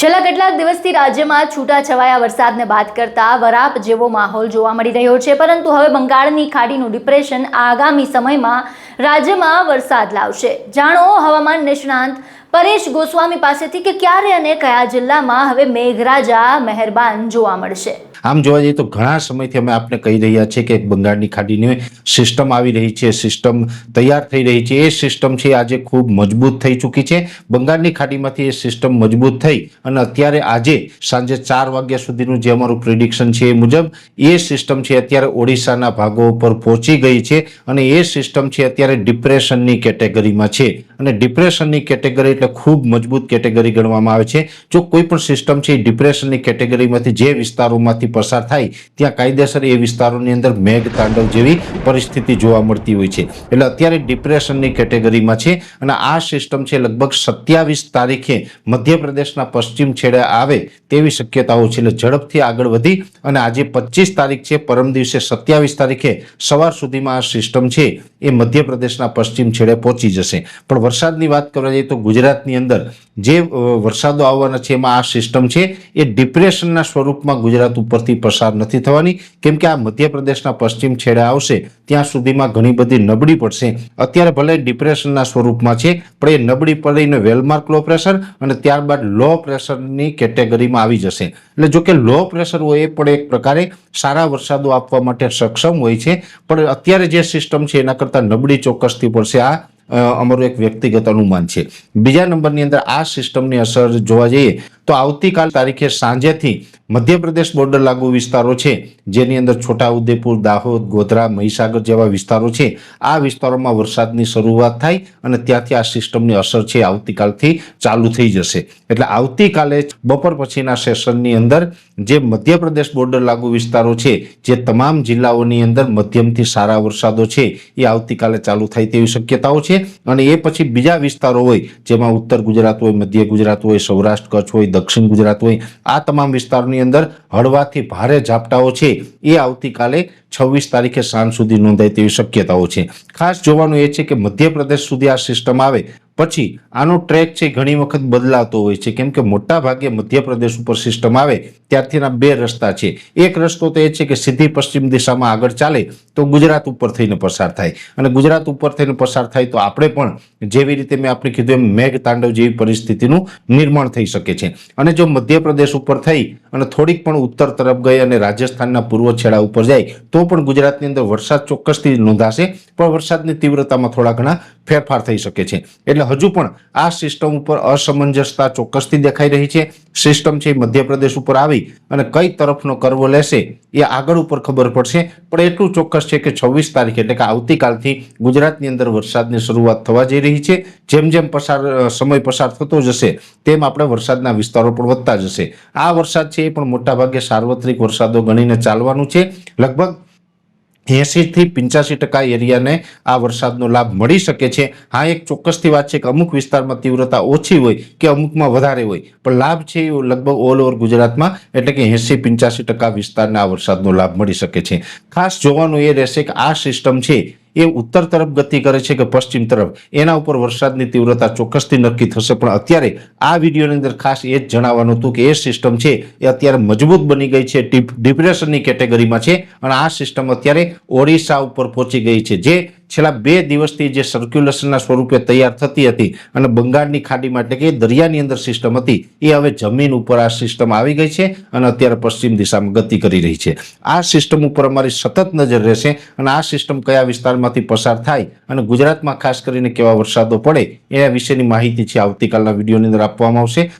છેલ્લા કેટલાક દિવસથી રાજ્યમાં છૂટાછવાયા વરસાદને બાદ કરતા વરાપ જેવો માહોલ જોવા મળી રહ્યો છે, પરંતુ હવે બંગાળની ખાડીનું ડિપ્રેશન આગામી સમયમાં રાજ્યમાં વરસાદ લાવશે. જાણો, હવામાન નિષ્ણાંત પરેશ ગોસ્વામી પાસેથી કે ક્યારે અને કયા જિલ્લામાં હવે મેઘરાજા મહેરબાન જોવા મળશે? આમ જોવા જઈએ તો ઘણા સમયથી અમે આપને કહી રહ્યા છીએ કે બંગાળની ખાડીની સિસ્ટમ આવી રહી છે, સિસ્ટમ તૈયાર થઈ રહી છે. એ સિસ્ટમ છે આજે ખૂબ મજબૂત થઈ ચૂકી છે. બંગાળની ખાડીમાંથી એ સિસ્ટમ મજબૂત થઈ અને અત્યારે આજે સાંજે ચાર વાગ્યા સુધીનું જે અમારું પ્રિડિક્શન છે એ મુજબ એ સિસ્ટમ છે અત્યારે ઓડિશાના ભાગો ઉપર પહોંચી ગઈ છે અને એ સિસ્ટમ છે અત્યારે ડિપ્રેશનની કેટેગરીમાં છે. અને ડિપ્રેશનની કેટેગરી એટલે ખૂબ મજબૂત કેટેગરી ગણવામાં આવે છે. જો કોઈ પણ સિસ્ટમ છે એ ડિપ્રેશનની કેટેગરીમાંથી જે વિસ્તારોમાંથી પસાર થાય, ત્યાં કાયદેસર એ વિસ્તારોની અંદર મેઘ, તાંડવ જેવી પરિસ્થિતિ જોવા મળતી હોય છે. એટલે અત્યારે ડિપ્રેશનની કેટેગરીમાં છે અને આ સિસ્ટમ છે લગભગ સત્યાવીસ તારીખે મધ્યપ્રદેશના પશ્ચિમ છેડે આવે તેવી શક્યતાઓ છે. એટલે ઝડપથી આગળ વધી અને આજે પચીસ તારીખ છે, પરમ દિવસે સત્યાવીસ તારીખે સવાર સુધીમાં આ સિસ્ટમ છે એ મધ્યપ્રદેશના પશ્ચિમ છેડે પહોંચી જશે. પણ વરસાદની વાત કરવા જઈએ તો ગુજરાતની અંદર જે વરસાદો આવવાના છે, એમાં આ સિસ્ટમ છે, એ ડિપ્રેશનના સ્વરૂપમાં ગુજરાત ઉપરથી પસાર નથી થવાની. કેમ કે આ મધ્યપ્રદેશના પશ્ચિમ છેડે આવશે, ત્યાં સુધીમાં ઘણી બધી નબળી પડશે. અત્યારે ભલે ડિપ્રેશનના સ્વરૂપમાં છે, પણ એ નબળી પડીને વેલમાર્ક લો પ્રેશર અને ત્યારબાદ લો પ્રેશરની કેટેગરીમાં આવી જશે. એટલે જો કે લો પ્રેશર હોય એ પણ એક પ્રકારે સારા વરસાદો આપવા માટે સક્ષમ હોય છે, પણ અત્યારે જે સિસ્ટમ છે, એના કરતાં નબળી ચોક્કસથી પડશે આ અમારું એક વ્યક્તિગત અનુમાન છે. બીજા નંબરની અંદર આ સિસ્ટમની અસર જોવા જઈએ તો આવતીકાલ તારીખે સાંજેથી મધ્યપ્રદેશ બોર્ડર લાગુ વિસ્તારો છે, જેની અંદર છોટાઉદેપુર દાહોદ, ગોધરા, મહીસાગર જેવા વિસ્તારો છે. આ વિસ્તારોમાં વરસાદની શરૂઆત થાય અને ત્યાંથી આ સિસ્ટમની અસર છે, આવતીકાલથી ચાલુ થઈ જશે. એટલે આવતીકાલે બપોર પછીના સેશનની અંદર જે મધ્યપ્રદેશ બોર્ડર લાગુ વિસ્તારો છે, જે તમામ જિલ્લાઓની અંદર મધ્યમથી સારા વરસાદો છે, એ આવતીકાલે ચાલુ થાય તેવી શક્યતાઓ છે. અને એ પછી બીજા વિસ્તારો હોય, જેમાં ઉત્તર ગુજરાત હોય, મધ્ય ગુજરાત હોય, સૌરાષ્ટ્ર કચ્છ હોય દક્ષિણ ગુજરાત હોય. આ તમામ વિસ્તારોની અંદર હળવાથી ભારે ઝાપટાઓ છે. એ આવતીકાલે છવ્વીસ તારીખે સાંજ સુધી નોંધાય તેવી શક્યતાઓ છે. ખાસ જોવાનું એ છે કે મધ્યપ્રદેશ સુધી આ સિસ્ટમ આવે પછી આનો ટ્રેક છે ઘણી વખત બદલાતો હોય છે. કેમ કે મોટા ભાગે મધ્યપ્રદેશ ઉપર સિસ્ટમ આવે, ત્યારથીના બે રસ્તા છે. એક રસ્તો તો એ છે કે સીધી પશ્ચિમ દિશામાં આગળ ચાલે, તો ગુજરાત ઉપર થઈને પસાર થાય. અને ગુજરાત ઉપર થઈને પસાર થાય તો આપણે પણ જેવી રીતે મેં આપણે કીધું એમ મેઘ તાંડવ જેવી પરિસ્થિતિનું નિર્માણ થઈ શકે છે. અને જો મધ્યપ્રદેશ ઉપર થઈ અને થોડીક પણ ઉત્તર તરફ ગઈ અને રાજસ્થાનના પૂર્વ છેડા ઉપર જાય, તો પણ ગુજરાતની અંદર વરસાદ ચોક્કસથી નોંધાશે. પણ વરસાદની તીવ્રતામાં થોડા ઘણા ફેરફાર થઈ શકે છે. એટલે હજુ પણ આ સિસ્ટમ ઉપર અસમંજસતા ચોક્કસથી દેખાઈ રહી છે. સિસ્ટમ છે મધ્યપ્રદેશ ઉપર આવી અને કઈ તરફનો કરવો લેશે એ આગળ ઉપર ખબર પડશે. પણ એટલું ચોક્કસ છે કે છવ્વીસ તારીખ, એટલે કે આવતીકાલથી ગુજરાતની અંદર વરસાદની શરૂઆત થવા જઈ રહી છે. જેમ જેમ પસાર સમય પસાર થતો જશે, તેમ આપણે વરસાદના વિસ્તારો પણ વધતા જશે. આ વરસાદ છે એ પણ મોટાભાગે સાર્વત્રિક વરસાદો ગણીને ચાલવાનું છે. લગભગ એસી થી પંચ્યાસી ટકા એરિયાને આ વરસાદનો લાભ મળી શકે છે. હા, એક ચોક્કસથી વાત છે કે અમુક વિસ્તારમાં તીવ્રતા ઓછી હોય કે અમુકમાં વધારે હોય. પણ લાભ છે એ લગભગ ઓલ ઓવર ગુજરાતમાં, એટલે કે એસી પંચ્યાસી ટકા વિસ્તારને આ વરસાદનો લાભ મળી શકે છે. ખાસ જોવાનું એ રહેશે કે આ સિસ્ટમ છે એ ઉત્તર તરફ ગતિ કરે છે કે પશ્ચિમ તરફ. એના ઉપર વરસાદની તીવ્રતા ચોક્કસથી નક્કી થશે. પણ અત્યારે આ વિડીયોની અંદર ખાસ એ જ જણાવવાનું હતું કે એ સિસ્ટમ છે એ અત્યારે મજબૂત બની ગઈ છે. ડિપ- ડિપ્રેશનની કેટેગરીમાં છે. અને આ સિસ્ટમ અત્યારે ઓડિશા ઉપર પહોંચી ગઈ છે. જે છેલ્લા બે દિવસથી જે સર્ક્યુલેશનના સ્વરૂપે તૈયાર થતી હતી અને બંગાળની ખાડીમાં, એટલે કે દરિયાની અંદર સિસ્ટમ હતી, એ હવે જમીન ઉપર આ સિસ્ટમ આવી ગઈ છે અને અત્યારે પશ્ચિમ દિશામાં ગતિ કરી રહી છે. આ સિસ્ટમ ઉપર અમારી સતત નજર રહેશે અને આ સિસ્ટમ કયા વિસ્તારમાંથી પસાર થાય અને ગુજરાતમાં ખાસ કરીને કેવા વરસાદો પડે, એના વિશેની માહિતી છે આવતીકાલના વિડીયોની અંદર આપવામાં આવશે.